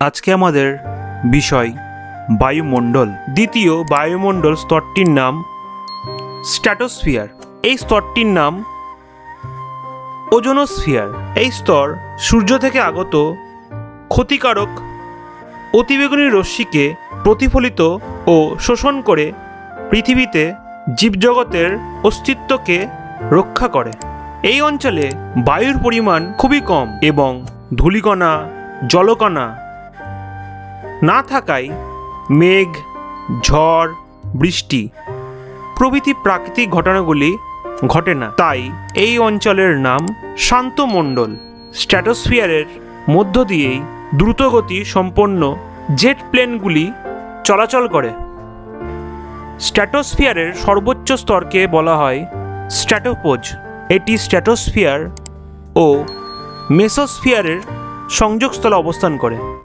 আজকে আমাদের বিষয় বায়ুমণ্ডল। দ্বিতীয় বায়ুমণ্ডল স্তরটির নাম স্ট্র্যাটোস্ফিয়ার এই স্তরটির নাম ওজোনোস্ফিয়ার। এই স্তর সূর্য থেকে আগত ক্ষতিকারক অতিবেগুনি রশ্মিকে প্রতিফলিত ও শোষণ করে পৃথিবীতে জীবজগতের অস্তিত্বকে রক্ষা করে। এই অঞ্চলে বায়ুর পরিমাণ খুবই কম এবং ধূলিকণা, জলকণা থাকায় মেঘ, ঝড়, বৃষ্টি প্রভৃতি প্রাকৃতিক ঘটনাগুলি ঘটে না। তাই এই অঞ্চলের নাম শান্ত মণ্ডল স্ট্র্যাটোস্ফিয়ারের মধ্য দিয়েই দ্রুতগতি সম্পন্ন জেট প্লেনগুলি চলাচল করে। স্ট্র্যাটোস্ফিয়ারের সর্বোচ্চ স্তরকে বলা হয় স্ট্র্যাটোপোজ। এটি স্ট্র্যাটোস্ফিয়ার ও মেসোস্ফিয়ারের সংযোগস্থলে অবস্থান করে।